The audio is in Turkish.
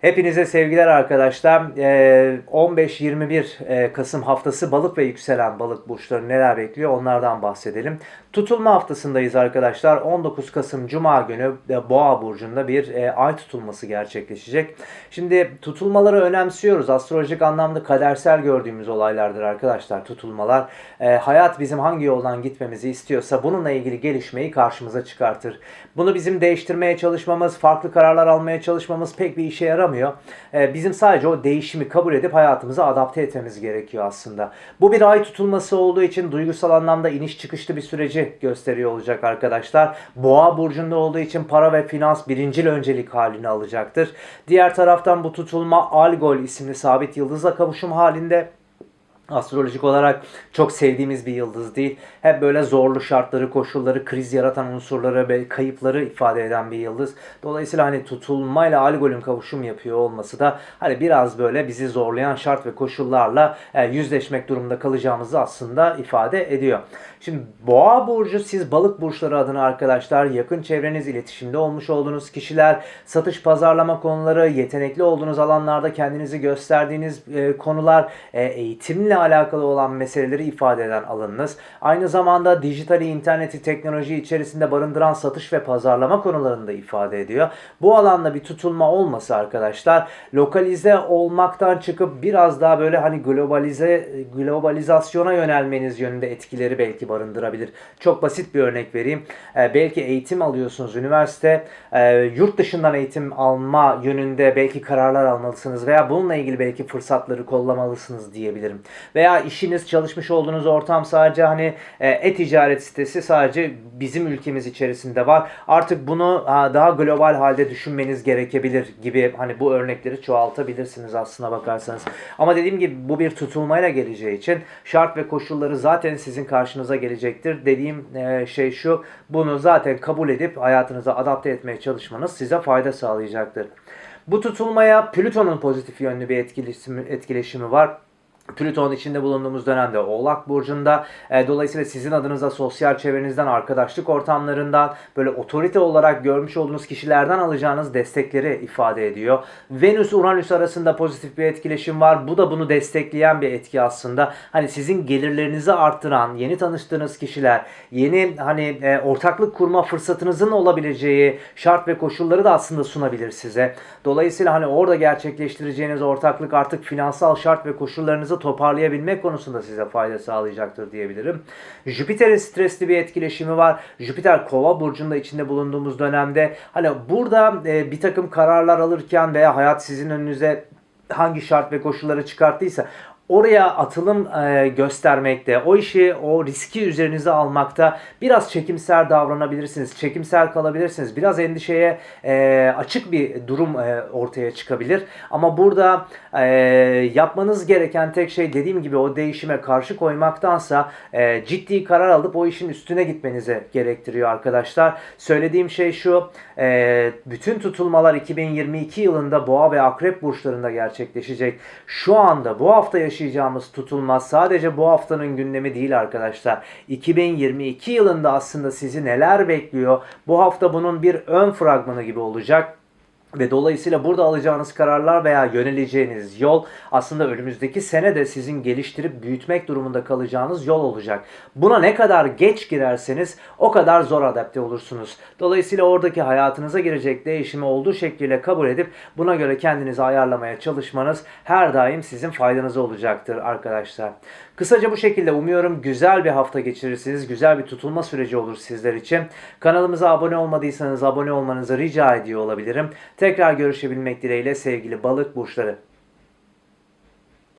Hepinize sevgiler arkadaşlar. Ee, 15-21 e, Kasım haftası balık ve yükselen balık burçları neler bekliyor onlardan bahsedelim. Tutulma haftasındayız arkadaşlar. 19 Kasım Cuma günü e, Boğa burcunda bir e, ay tutulması gerçekleşecek. Şimdi tutulmaları önemsiyoruz. Astrolojik anlamda kadersel gördüğümüz olaylardır arkadaşlar tutulmalar. Hayat bizim hangi yoldan gitmemizi istiyorsa bununla ilgili gelişmeyi karşımıza çıkartır. Bunu bizim değiştirmeye çalışmamız, farklı kararlar almaya çalışmamız pek bir işe yaramıyor. Ee, bizim sadece o değişimi kabul edip hayatımıza adapte etmemiz gerekiyor aslında. Bu bir ay tutulması olduğu için duygusal anlamda iniş çıkışlı bir süreci gösteriyor olacak arkadaşlar. Boğa burcunda olduğu için para ve finans birincil öncelik halini alacaktır. Diğer taraftan bu tutulma Algol isimli sabit yıldızla kavuşum halinde astrolojik olarak çok sevdiğimiz bir yıldız değil. Hep böyle zorlu şartları, koşulları, kriz yaratan unsurları ve kayıpları ifade eden bir yıldız. Dolayısıyla hani tutulmayla algolün kavuşum yapıyor olması da hani biraz böyle bizi zorlayan şart ve koşullarla e, yüzleşmek durumunda kalacağımızı aslında ifade ediyor. Şimdi boğa burcu siz balık burçları adına arkadaşlar yakın çevreniz iletişimde olmuş olduğunuz kişiler, satış pazarlama konuları, yetenekli olduğunuz alanlarda kendinizi gösterdiğiniz e, konular, e, eğitimle alakalı olan meseleleri ifade eden alanınız. Aynı zamanda dijitali, interneti, teknoloji içerisinde barındıran satış ve pazarlama konularını da ifade ediyor. Bu alanda bir tutulma olması arkadaşlar lokalize olmaktan çıkıp biraz daha böyle hani globalize globalizasyona yönelmeniz yönünde etkileri belki barındırabilir. Çok basit bir örnek vereyim. Ee, belki eğitim alıyorsunuz üniversite, e, yurt dışından eğitim alma yönünde belki kararlar almalısınız veya bununla ilgili belki fırsatları kollamalısınız diyebilirim. Veya işiniz çalışmış olduğunuz ortam sadece hani e, e-ticaret sitesi sadece bizim ülkemiz içerisinde var. Artık bunu ha, daha global halde düşünmeniz gerekebilir gibi hani bu örnekleri çoğaltabilirsiniz aslına bakarsanız. Ama dediğim gibi bu bir tutulmayla geleceği için şart ve koşulları zaten sizin karşınıza gelecektir. Dediğim e, şey şu bunu zaten kabul edip hayatınıza adapte etmeye çalışmanız size fayda sağlayacaktır. Bu tutulmaya Plüton'un pozitif yönlü bir etkileşimi, etkileşimi var. Plüton içinde bulunduğumuz dönemde Oğlak Burcu'nda. E, dolayısıyla sizin adınıza sosyal çevrenizden, arkadaşlık ortamlarından, böyle otorite olarak görmüş olduğunuz kişilerden alacağınız destekleri ifade ediyor. Venüs-Uranüs arasında pozitif bir etkileşim var. Bu da bunu destekleyen bir etki aslında. Hani sizin gelirlerinizi arttıran, yeni tanıştığınız kişiler, yeni hani e, ortaklık kurma fırsatınızın olabileceği şart ve koşulları da aslında sunabilir size. Dolayısıyla hani orada gerçekleştireceğiniz ortaklık artık finansal şart ve koşullarınızı toparlayabilmek konusunda size fayda sağlayacaktır diyebilirim. Jüpiter'in stresli bir etkileşimi var. Jüpiter kova burcunda içinde bulunduğumuz dönemde hani burada e, bir takım kararlar alırken veya hayat sizin önünüze hangi şart ve koşulları çıkarttıysa oraya atılım e, göstermekte, o işi, o riski üzerinize almakta biraz çekimser davranabilirsiniz, çekimser kalabilirsiniz. Biraz endişeye e, açık bir durum e, ortaya çıkabilir. Ama burada yapmanız gereken tek şey dediğim gibi o değişime karşı koymaktansa ciddi karar alıp o işin üstüne gitmenizi gerektiriyor arkadaşlar. Söylediğim şey şu, bütün tutulmalar 2022 yılında boğa ve akrep burçlarında gerçekleşecek. Şu anda bu hafta yaşayacağımız tutulma sadece bu haftanın gündemi değil arkadaşlar. 2022 yılında aslında sizi neler bekliyor? Bu hafta bunun bir ön fragmanı gibi olacak. Ve dolayısıyla burada alacağınız kararlar veya yöneleceğiniz yol aslında önümüzdeki sene de sizin geliştirip büyütmek durumunda kalacağınız yol olacak. Buna ne kadar geç girerseniz o kadar zor adapte olursunuz. Dolayısıyla oradaki hayatınıza girecek değişimi olduğu şekliyle kabul edip buna göre kendinizi ayarlamaya çalışmanız her daim sizin faydanıza olacaktır arkadaşlar. Kısaca bu şekilde umuyorum güzel bir hafta geçirirsiniz. Güzel bir tutulma süreci olur sizler için. Kanalımıza abone olmadıysanız abone olmanızı rica ediyor olabilirim. Tekrar görüşebilmek dileğiyle sevgili balık burçları.